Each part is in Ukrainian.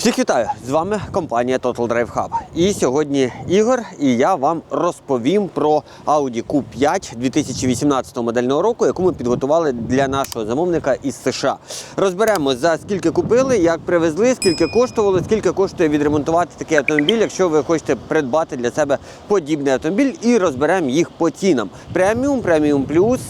Всіх вітаю! З вами компанія Total Drive Hub. І сьогодні Ігор і я вам розповім про Audi Q5 2018 модельного року, яку ми підготували для нашого замовника із США. Розберемо за скільки купили, як привезли, скільки коштувало, скільки коштує відремонтувати такий автомобіль, якщо ви хочете придбати для себе подібний автомобіль, і розберемо їх по цінам. Преміум, преміум плюс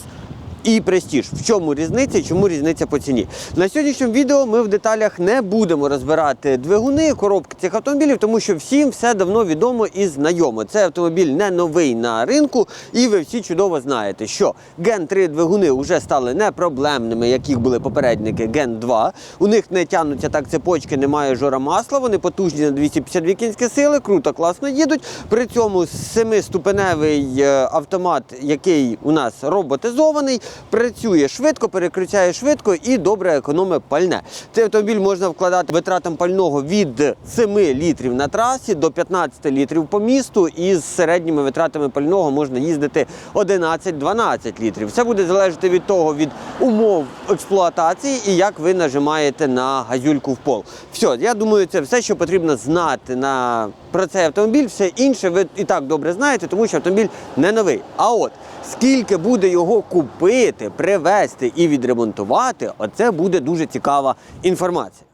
і престіж. В чому різниця і чому різниця по ціні? На сьогоднішньому відео ми в деталях не будемо розбирати двигуни, коробки цих автомобілів, тому що всім все давно відомо і знайомо. Це автомобіль не новий на ринку, і ви всі чудово знаєте, що Ген 3 двигуни вже стали не проблемними, як їх були попередники Ген 2. У них не тягнуться так цепочки, немає жора масла, вони потужні на 252 кінські сили, круто, класно їдуть. При цьому семиступеневий е, автомат, який у нас роботизований, працює швидко, переключає швидко і добре економить пальне. Цей автомобіль можна вкладати витратам пального від 7 літрів на трасі до 15 літрів по місту, і з середніми витратами пального можна їздити 11-12 літрів. Це буде залежати від того, від умов експлуатації і як ви нажимаєте на газюльку в пол. Все, я думаю, це все, що потрібно знати на про цей автомобіль. Все інше ви і так добре знаєте, тому що автомобіль не новий. А от скільки буде його купити, привезти і відремонтувати, оце буде дуже цікава інформація.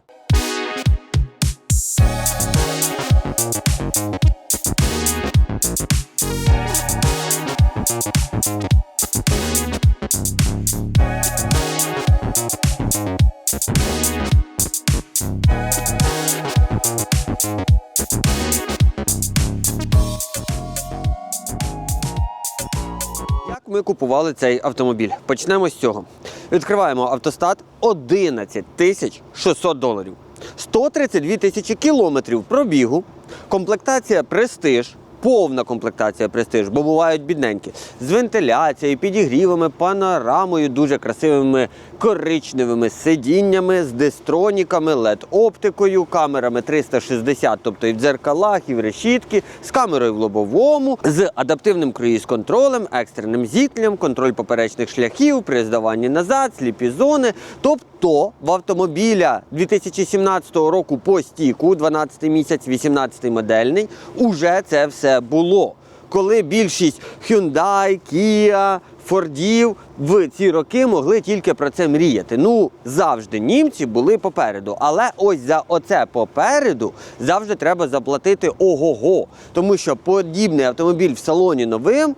Купували цей автомобіль? Почнемо з цього. Відкриваємо автостат 11 тисяч 600 доларів. 132 тисячі кілометрів пробігу, комплектація престиж. Повна комплектація престиж, бо бувають бідненькі. З вентиляцією, підігрівами, панорамою, дуже красивими коричневими сидіннями, з дистроніками, LED-оптикою, камерами 360, тобто і в дзеркалах, і в решітки, з камерою в лобовому, з адаптивним круїз-контролем, екстреним зіткненням, контроль поперечних шляхів, при здаванні назад, сліпі зони. Тобто в автомобіля 2017 року по стіку, 12 місяць, 18 модельний, уже це все було. Коли більшість Hyundai, Kia, Фордів в ці роки могли тільки про це мріяти. Ну, завжди німці були попереду. Але ось за оце попереду завжди треба заплатити ого-го. Тому що подібний автомобіль в салоні новим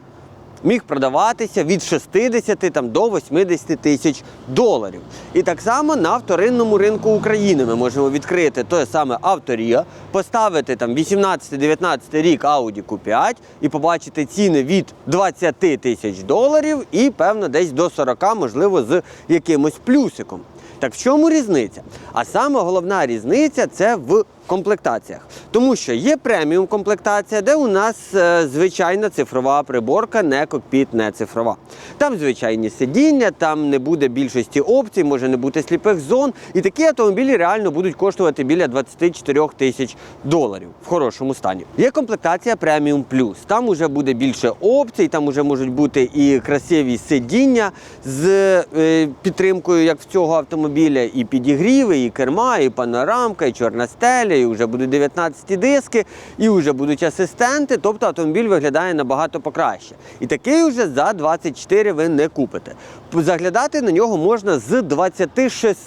міг продаватися від 60 там, до 80 тисяч доларів. І так само на вторинному ринку України ми можемо відкрити те саме Авторія, поставити там 18-19 рік Audi Q5 і побачити ціни від 20 тисяч доларів і, певно, десь до 40, можливо, з якимось плюсиком. Так в чому різниця? А саме головна різниця це в комплектаціях. Тому що є преміум комплектація, де у нас е, звичайна цифрова приборка, не кокпіт, не цифрова. Там звичайні сидіння, там не буде більшості опцій, може не бути сліпих зон. І такі автомобілі реально будуть коштувати біля 24 тисяч доларів в хорошому стані. Є комплектація преміум плюс. Там уже буде більше опцій, там уже можуть бути і красиві сидіння з е, підтримкою, як в цього автомобіля, і підігріви, і керма, і панорамка, і чорна стеля, і вже будуть 19 диски, і вже будуть асистенти. Тобто автомобіль виглядає набагато покраще. І такий вже за 24 ви не купите. Заглядати на нього можна з 26,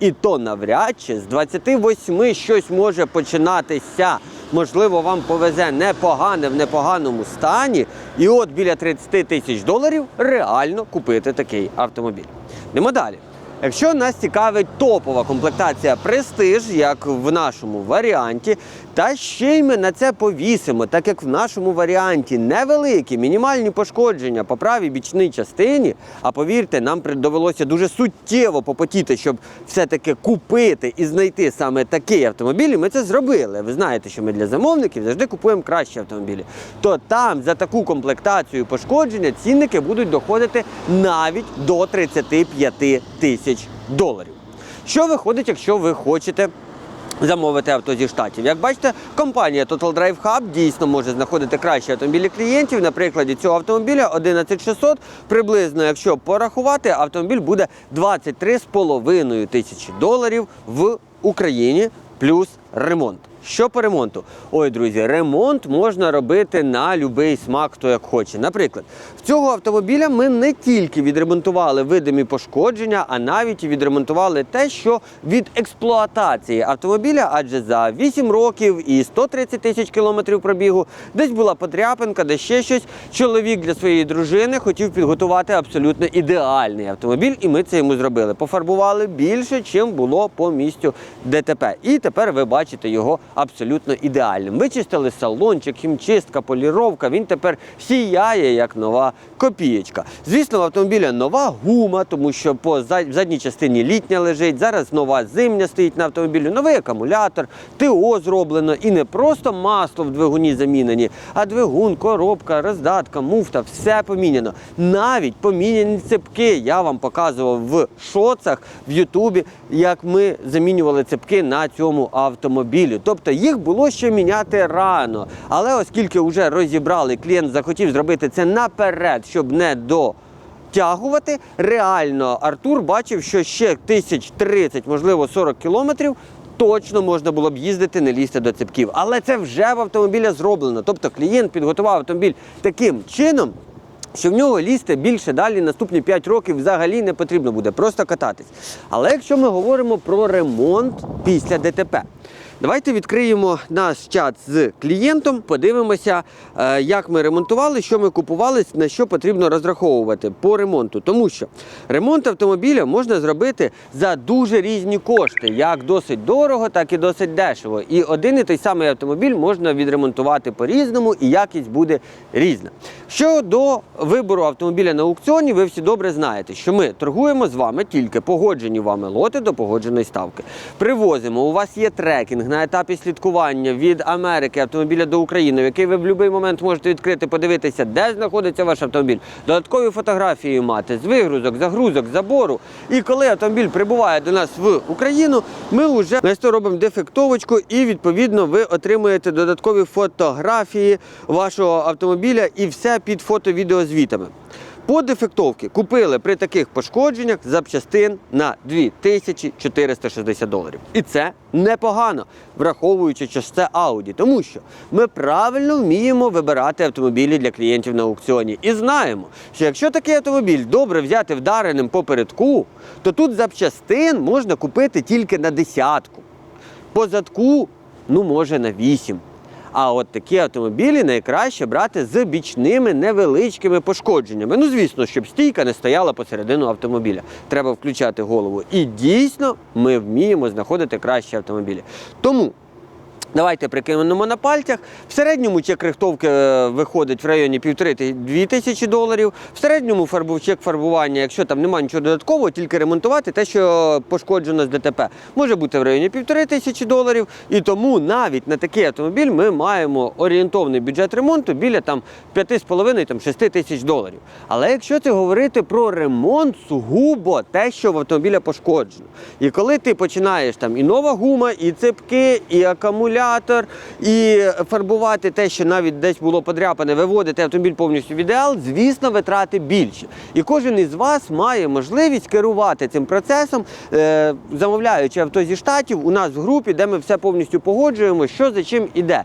і то навряд чи з 28 щось може починатися. Можливо, вам повезе непогане в непоганому стані, і от біля 30 тисяч доларів реально купити такий автомобіль. Йдемо далі. Якщо нас цікавить топова комплектація престиж, як в нашому варіанті, та ще й ми на це повісимо, так як в нашому варіанті невеликі мінімальні пошкодження по правій бічній частині. А повірте, нам довелося дуже суттєво попотіти, щоб все-таки купити і знайти саме такий автомобіль. І ми це зробили. Ви знаєте, що ми для замовників завжди купуємо кращі автомобілі. То там за таку комплектацію пошкодження цінники будуть доходити навіть до 35 тисяч доларів. Що виходить, якщо ви хочете замовити авто зі штатів. Як бачите, компанія Total Drive Hub дійсно може знаходити кращі автомобілі клієнтів. На прикладі цього автомобіля 11600, приблизно, якщо порахувати, автомобіль буде 23,5 тисячі доларів в Україні плюс ремонт. Що по ремонту? Ой, друзі, ремонт можна робити на будь-який смак, хто як хоче. Наприклад, в цього автомобіля ми не тільки відремонтували видимі пошкодження, а навіть відремонтували те, що від експлуатації автомобіля, адже за 8 років і 130 тисяч кілометрів пробігу, десь була подряпинка, де ще щось. Чоловік для своєї дружини хотів підготувати абсолютно ідеальний автомобіль, і ми це йому зробили. Пофарбували більше, чим було по місцю ДТП. І тепер ви бачите його абсолютно ідеальним. Вичистили салончик, хімчистка, поліровка. Він тепер сіяє як нова копієчка. Звісно, в автомобіля нова гума, тому що по задній частині літня лежить. Зараз нова зимня стоїть на автомобілі, новий акумулятор, ТО зроблено і не просто масло в двигуні замінені, а двигун, коробка, роздатка, муфта, все поміняно. Навіть поміняні цепки. Я вам показував в шоцах в Ютубі, як ми замінювали цепки на цьому автомобілі. Тобто їх було ще міняти рано. Але оскільки вже розібрали, клієнт захотів зробити це наперед, щоб не до. Тягувати реально Артур бачив, що ще тисяч 30, можливо 40 кілометрів точно можна було б їздити, не лізти до цепків. Але це вже в автомобіля зроблено. Тобто клієнт підготував автомобіль таким чином, що в нього лізти більше далі наступні 5 років взагалі не потрібно буде, просто кататись. Але якщо ми говоримо про ремонт після ДТП, давайте відкриємо наш чат з клієнтом, подивимося, е, як ми ремонтували, що ми купували, на що потрібно розраховувати по ремонту. Тому що ремонт автомобіля можна зробити за дуже різні кошти, як досить дорого, так і досить дешево. І один і той самий автомобіль можна відремонтувати по-різному, і якість буде різна. Щодо вибору автомобіля на аукціоні, ви всі добре знаєте, що ми торгуємо з вами тільки погоджені вами лоти до погодженої ставки. Привозимо, у вас є трекінг на етапі слідкування від Америки автомобіля до України, в який ви в будь-який момент можете відкрити, подивитися, де знаходиться ваш автомобіль, додаткові фотографії мати з вигрузок, загрузок, забору. І коли автомобіль прибуває до нас в Україну, ми вже на сто робимо дефектовочку, і відповідно ви отримуєте додаткові фотографії вашого автомобіля і все під фото-відеозвітами. По дефектовці купили при таких пошкодженнях запчастин на 2460 доларів. І це непогано, враховуючи, що це Audi. Тому що ми правильно вміємо вибирати автомобілі для клієнтів на аукціоні. І знаємо, що якщо такий автомобіль добре взяти вдареним попередку, то тут запчастин можна купити тільки на десятку. По задку, ну може на 8. А от такі автомобілі найкраще брати з бічними невеличкими пошкодженнями. Ну, звісно, щоб стійка не стояла посередину автомобіля. Треба включати голову. І дійсно ми вміємо знаходити кращі автомобілі. Тому. Давайте прикинемо на пальцях. В середньому чек рихтовки е, виходить в районі 1,5-2 тисячі доларів. В середньому фарбу, чек фарбування, якщо там немає нічого додаткового, тільки ремонтувати те, що пошкоджено з ДТП, може бути в районі 1,5 тисячі доларів. І тому навіть на такий автомобіль ми маємо орієнтовний бюджет ремонту біля там 5,5-6 тисяч доларів. Але якщо це говорити про ремонт, сугубо те, що в автомобіля пошкоджено. І коли ти починаєш там і нова гума, і цепки, і акумулятор, і фарбувати те, що навіть десь було подряпане, виводити автомобіль повністю в ідеал, звісно, витрати більші. І кожен із вас має можливість керувати цим процесом, е, замовляючи авто зі штатів у нас в групі, де ми все повністю погоджуємо, що за чим іде.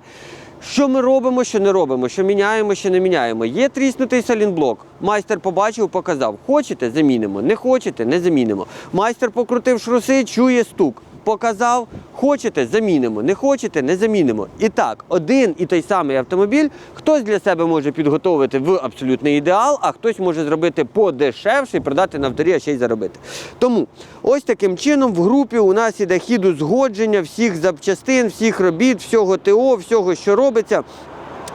Що ми робимо, що не робимо, що міняємо, що не міняємо. Є тріснутий салінблок. Майстер побачив, показав. Хочете, замінимо. Не хочете, не замінимо. Майстер покрутив шруси, чує стук. Показав, хочете, замінимо, не хочете, не замінимо. І так, один і той самий автомобіль хтось для себе може підготовити в абсолютний ідеал, а хтось може зробити подешевше і продати на авторі, а ще й заробити. Тому ось таким чином в групі у нас іде хід узгодження всіх запчастин, всіх робіт, всього ТО, всього, що робиться.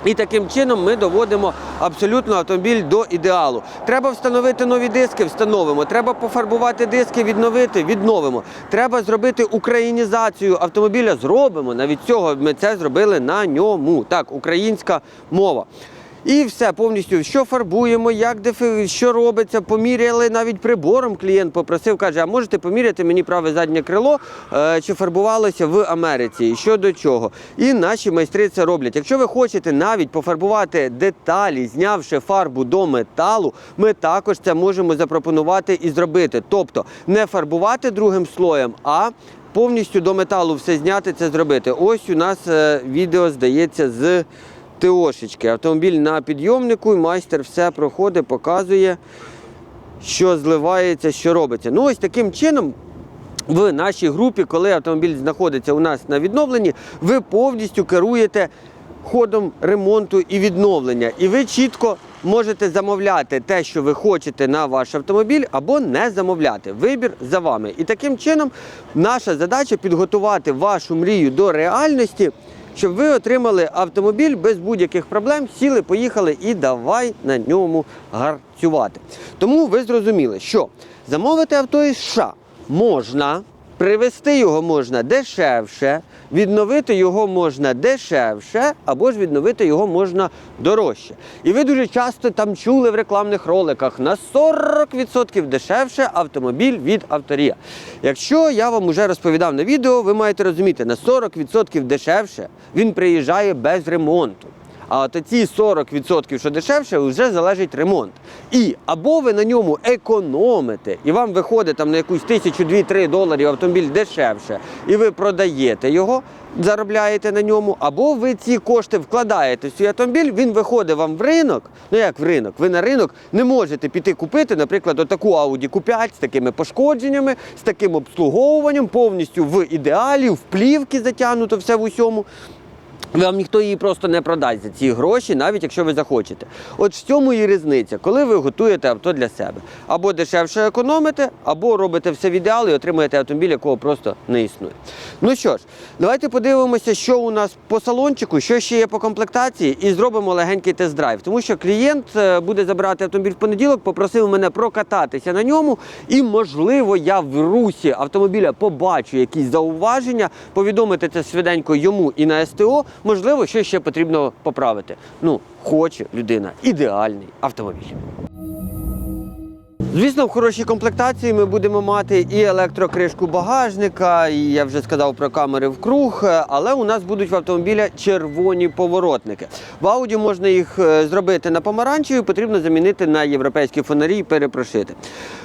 І таким чином ми доводимо абсолютно автомобіль до ідеалу. Треба встановити нові диски, встановимо. Треба пофарбувати диски, відновити, відновимо. Треба зробити українізацію автомобіля, зробимо. Навіть цього ми це зробили на ньому. Так, українська мова. І все повністю, що фарбуємо, як що робиться, поміряли навіть прибором. Клієнт попросив, каже, а можете поміряти мені праве заднє крило, е, чи фарбувалося в Америці, і що до чого. І наші майстри це роблять. Якщо ви хочете навіть пофарбувати деталі, знявши фарбу до металу, ми також це можемо запропонувати і зробити. Тобто не фарбувати другим слоєм, а повністю до металу все зняти, це зробити. Ось у нас е, відео здається з ТОшечки. Автомобіль на підйомнику, і майстер все проходить, показує, що зливається, що робиться. Ну, ось таким чином. В нашій групі, коли автомобіль знаходиться у нас на відновленні, ви повністю керуєте ходом ремонту і відновлення. І ви чітко можете замовляти те, що ви хочете на ваш автомобіль, або не замовляти. Вибір за вами. І таким чином наша задача підготувати вашу мрію до реальності, щоб ви отримали автомобіль без будь-яких проблем, сіли, поїхали і давай на ньому гарцювати. Тому ви зрозуміли, що замовити авто із США можна. Привезти його можна дешевше, відновити його можна дешевше, або ж відновити його можна дорожче. І ви дуже часто там чули в рекламних роликах на 40% дешевше автомобіль від авторія. Якщо я вам уже розповідав на відео, ви маєте розуміти, на 40% дешевше він приїжджає без ремонту. А от ці 40%, що дешевше, вже залежить ремонт. І або ви на ньому економите, і вам виходить там на якусь тисячу, дві-три доларів автомобіль дешевше, і ви продаєте його, заробляєте на ньому, або ви ці кошти вкладаєте в свій автомобіль, він виходить вам в ринок. Ну як в ринок? Ви на ринок не можете піти купити, наприклад, отаку Audi Q5 з такими пошкодженнями, з таким обслуговуванням, повністю в ідеалі, в плівки затягнуто все в усьому. Вам ніхто її просто не продасть за ці гроші, навіть якщо ви захочете. От в цьому і різниця, коли ви готуєте авто для себе. Або дешевше економите, або робите все в ідеал і отримуєте автомобіль, якого просто не існує. Ну що ж, давайте подивимося, що у нас по салончику, що ще є по комплектації, і зробимо легенький тест-драйв. Тому що клієнт е, буде забирати автомобіль в понеділок, попросив мене прокататися на ньому, і, можливо, я в русі автомобіля побачу якісь зауваження, повідомити це швиденько йому і на СТО. Можливо, що ще потрібно поправити. Ну, хоче людина ідеальний автомобіль. Звісно, в хорошій комплектації ми будемо мати і електрокришку багажника, і я вже сказав про камери в круг, але у нас будуть в автомобіля червоні поворотники. В Ауді можна їх е, зробити на помаранчеві, потрібно замінити на європейські фонарі і перепрошити.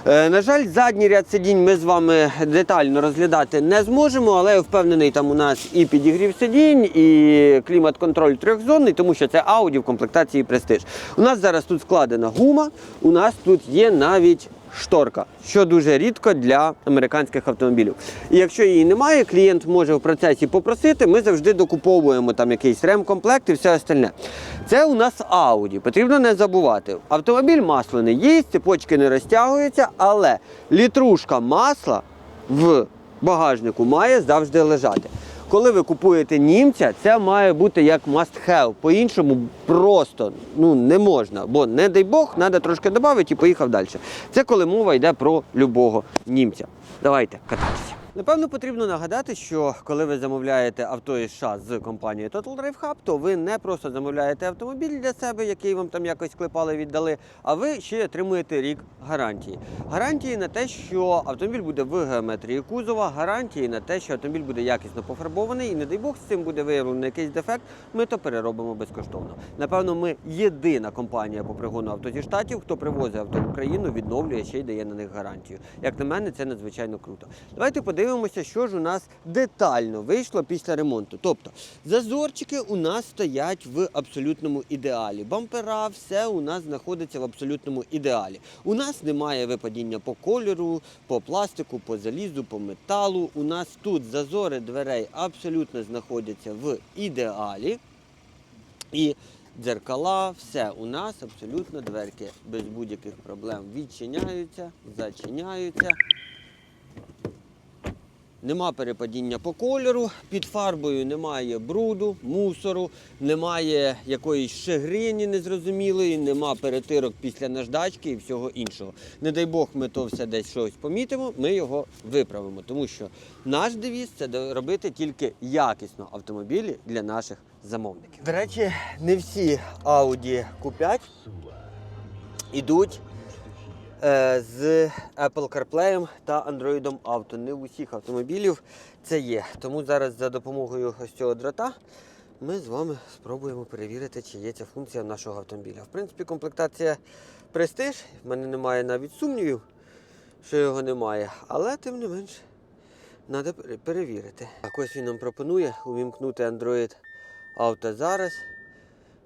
Е, На жаль, задній ряд сидінь ми з вами детально розглядати не зможемо, але я впевнений, там у нас і підігрів сидінь, і клімат-контроль трьохзонний, тому що це Audi в комплектації Prestige. У нас зараз тут складена гума, у нас тут є навіть шторка, що дуже рідко для американських автомобілів. І якщо її немає, клієнт може в процесі попросити, ми завжди докуповуємо там якийсь ремкомплект і все остальне. Це у нас Audi, потрібно не забувати. Автомобіль масляний є, цепочки не розтягуються, але літрушка масла в багажнику має завжди лежати. Коли ви купуєте німця, це має бути як must have. По-іншому просто ну, не можна, бо не дай Бог, треба трошки додати і поїхав далі. Це коли мова йде про любого німця. Давайте кататися. Напевно, потрібно нагадати, що коли ви замовляєте авто із США з компанією Total Drive Hub, то ви не просто замовляєте автомобіль для себе, який вам там якось клепали, віддали, а ви ще отримуєте рік гарантії. Гарантії на те, що автомобіль буде в геометрії кузова, гарантії на те, що автомобіль буде якісно пофарбований, і не дай Бог з цим буде виявлено якийсь дефект, ми то переробимо безкоштовно. Напевно, ми єдина компанія по пригону авто зі штатів, хто привозить авто в Україну, відновлює ще й дає на них гарантію. Як на мене, це надзвичайно круто. Давайте подивимося, що ж у нас детально вийшло після ремонту. Тобто, зазорчики у нас стоять в абсолютному ідеалі. Бампера, все у нас знаходиться в абсолютному ідеалі. У нас немає випадіння по кольору, по пластику, по залізу, по металу. У нас тут зазори дверей абсолютно знаходяться в ідеалі. І дзеркала, все у нас абсолютно дверки без будь-яких проблем відчиняються, зачиняються. Нема перепадіння по кольору, під фарбою немає бруду, мусору, немає якоїсь шегрині незрозумілої, нема перетирок після наждачки і всього іншого. Не дай Бог, ми то все десь щось помітимо, ми його виправимо. Тому що наш девіз це робити тільки якісно автомобілі для наших замовників. До речі, не всі Audi Q5 ідуть з Apple CarPlay та Android Auto. Не в усіх автомобілів це є. Тому зараз за допомогою ось цього дрота ми з вами спробуємо перевірити, чи є ця функція нашого автомобіля. В принципі, комплектація Prestige, в мене немає навіть сумнівів, що його немає, але тим не менш. Треба перевірити. Так, ось він нам пропонує увімкнути Android Auto зараз.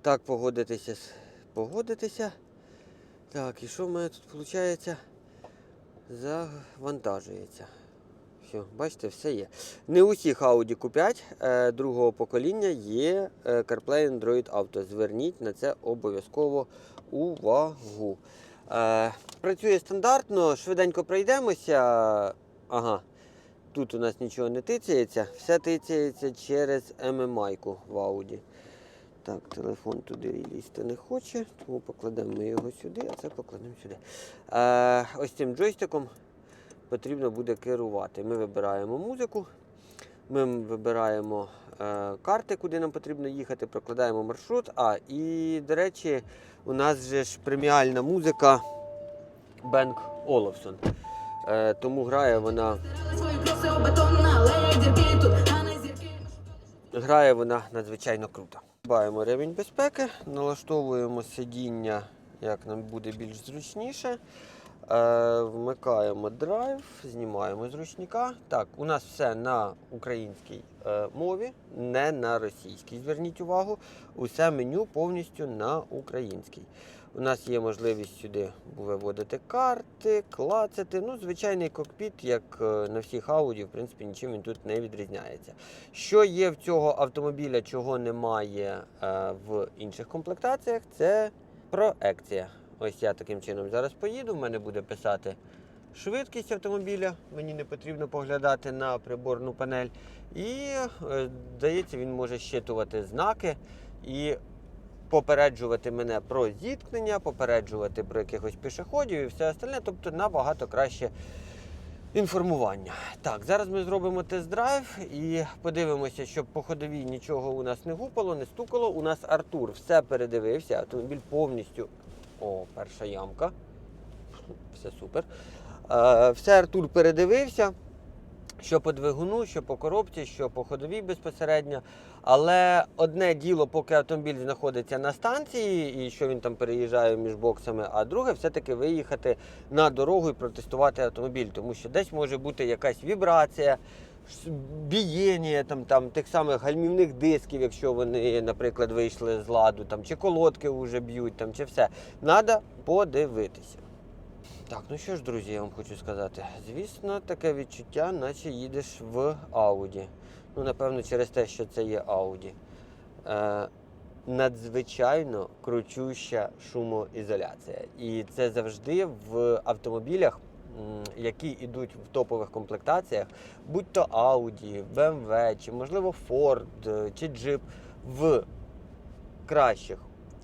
Так, погодитися. з- Погодитися. Так, і що в мене тут виходить? Завантажується. Все, бачите, все є. Не у всіх Audi Q5 е, другого покоління є е, CarPlay Android Auto. Зверніть на це обов'язково увагу. Е, працює стандартно, швиденько пройдемося. Ага. Тут у нас нічого не тицяється, все тицяється через MMI-ку в Audi. Так, телефон туди лізти не хоче, тому покладемо ми його сюди, а це покладемо сюди. Е, ось цим джойстиком потрібно буде керувати. Ми вибираємо музику, ми вибираємо е, карти, куди нам потрібно їхати, прокладаємо маршрут. А, і, до речі, у нас же ж преміальна музика Бенк Оловсон. Е, тому грає вона. Грає вона надзвичайно круто. Баємо рівень безпеки, налаштовуємо сидіння, як нам буде більш зручніше. Е, вмикаємо драйв, знімаємо з ручника. Так, у нас все на українській е, мові, не на російській. Зверніть увагу, усе меню повністю на українській. У нас є можливість сюди виводити карти, клацати. Ну, звичайний кокпіт, як е, на всіх Audi, в принципі, нічим він тут не відрізняється. Що є в цього автомобіля, чого немає е, в інших комплектаціях, це проекція. Ось я таким чином зараз поїду. В мене буде писати швидкість автомобіля. Мені не потрібно поглядати на приборну панель. І, е, здається, він може щитувати знаки і попереджувати мене про зіткнення, попереджувати про якихось пішоходів і все остальне, тобто набагато краще інформування. Так, зараз ми зробимо тест-драйв і подивимося, щоб по ходовій нічого у нас не гупало, не стукало. У нас Артур все передивився, автомобіль повністю. О, перша ямка. Все супер. Е, все Артур передивився. Що по двигуну, що по коробці, що по ходовій безпосередньо. Але одне діло, поки автомобіль знаходиться на станції і що він там переїжджає між боксами, а друге все-таки виїхати на дорогу і протестувати автомобіль, тому що десь може бути якась вібрація, бієння там, там, тих самих гальмівних дисків, якщо вони, наприклад, вийшли з ладу, там, чи колодки вже б'ють, там, чи все. Треба подивитися. Так, ну що ж, друзі, я вам хочу сказати. Звісно, таке відчуття, наче їдеш в Ауді. Ну, напевно, через те, що це є Ауді. Е, надзвичайно кручуща шумоізоляція. І це завжди в автомобілях, які йдуть в топових комплектаціях, будь то Audi, BMW, чи можливо Ford, е, чи Jeep, в кращих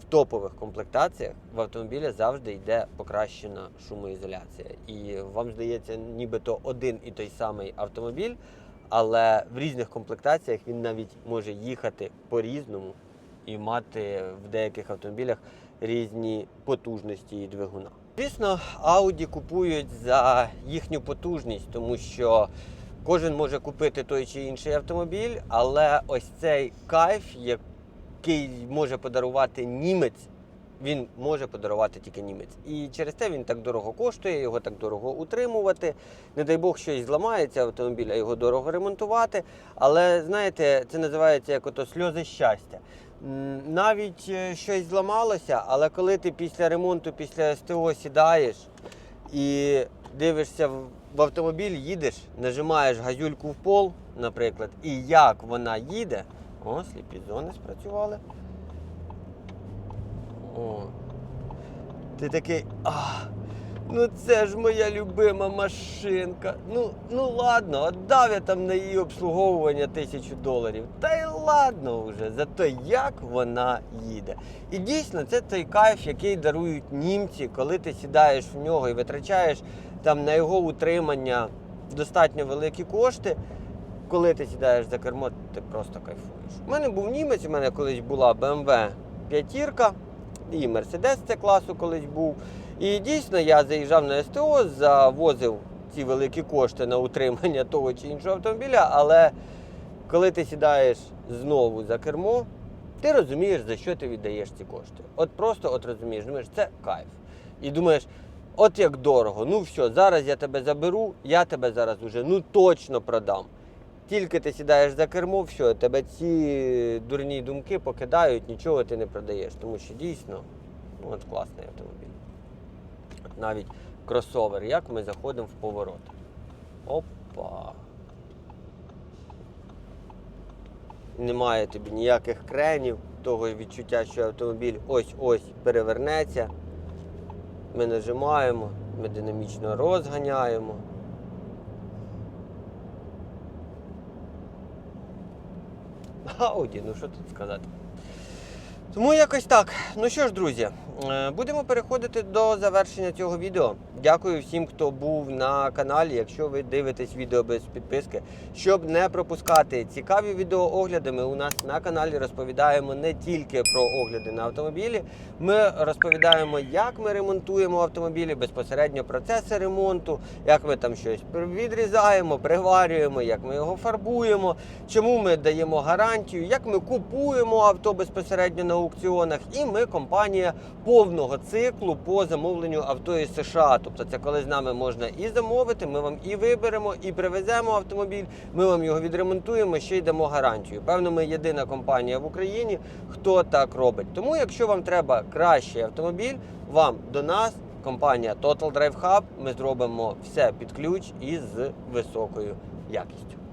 топових комплектаціях в автомобілі завжди йде покращена шумоізоляція. І вам здається, нібито один і той самий автомобіль, але в різних комплектаціях він навіть може їхати по-різному і мати в деяких автомобілях різні потужності і двигуна. Звісно, Audi купують за їхню потужність, тому що кожен може купити той чи інший автомобіль, але ось цей кайф, який може подарувати німець, він може подарувати тільки німець. І через те він так дорого коштує, його так дорого утримувати. Не дай Бог щось зламається автомобіль, а його дорого ремонтувати. Але знаєте, це називається як ото сльози щастя. Навіть е, щось зламалося, але коли ти після ремонту, після СТО сідаєш і дивишся в в автомобіль, їдеш, нажимаєш газюльку в пол, наприклад, і як вона їде. О, сліпі зони спрацювали. О. Ти такий. А, Ну це ж моя любима машинка. Ну, ну ладно, отдав я там на її обслуговування тисячу доларів. Та й ладно вже, зато як вона їде. І дійсно, це той кайф, який дарують німці, коли ти сідаєш в нього і витрачаєш там на його утримання достатньо великі кошти. Коли ти сідаєш за кермо, ти просто кайфуєш. У мене був німець, у мене колись була BMW п'ятірка, і Mercedes це класу колись був. І дійсно я заїжджав на СТО, завозив ці великі кошти на утримання того чи іншого автомобіля, але коли ти сідаєш знову за кермо, ти розумієш, за що ти віддаєш ці кошти. От просто от розумієш, думаєш, це кайф. І думаєш, от як дорого, ну все, зараз я тебе заберу, я тебе зараз уже ну точно продам. Тільки ти сідаєш за кермо, все, тебе ці дурні думки покидають, нічого ти не продаєш. Тому що дійсно, ну, от класний автомобіль. Навіть кросовер, як ми заходимо в поворот. Опа. Немає тобі ніяких кренів, того відчуття, що автомобіль ось-ось перевернеться. Ми нажимаємо, ми динамічно розганяємо. Ауді, ну що тут сказати. Тому якось так. Ну що ж, друзі, будемо переходити до завершення цього відео. Дякую всім, хто був на каналі. Якщо ви дивитесь відео без підписки, щоб не пропускати цікаві відеоогляди, ми у нас на каналі розповідаємо не тільки про огляди на автомобілі. Ми розповідаємо, як ми ремонтуємо автомобілі, безпосередньо процеси ремонту, як ми там щось відрізаємо, приварюємо, як ми його фарбуємо, чому ми даємо гарантію, як ми купуємо авто безпосередньо на аукціонах. І ми компанія повного циклу по замовленню авто із США. Тобто, це коли з нами можна і замовити, ми вам і виберемо, і привеземо автомобіль. Ми вам його відремонтуємо, ще й дамо гарантію. Певно, ми єдина компанія в Україні, хто так робить. Тому, якщо вам треба кращий автомобіль, вам до нас. Компанія Total Drive Hub, ми зробимо все під ключ і з високою якістю.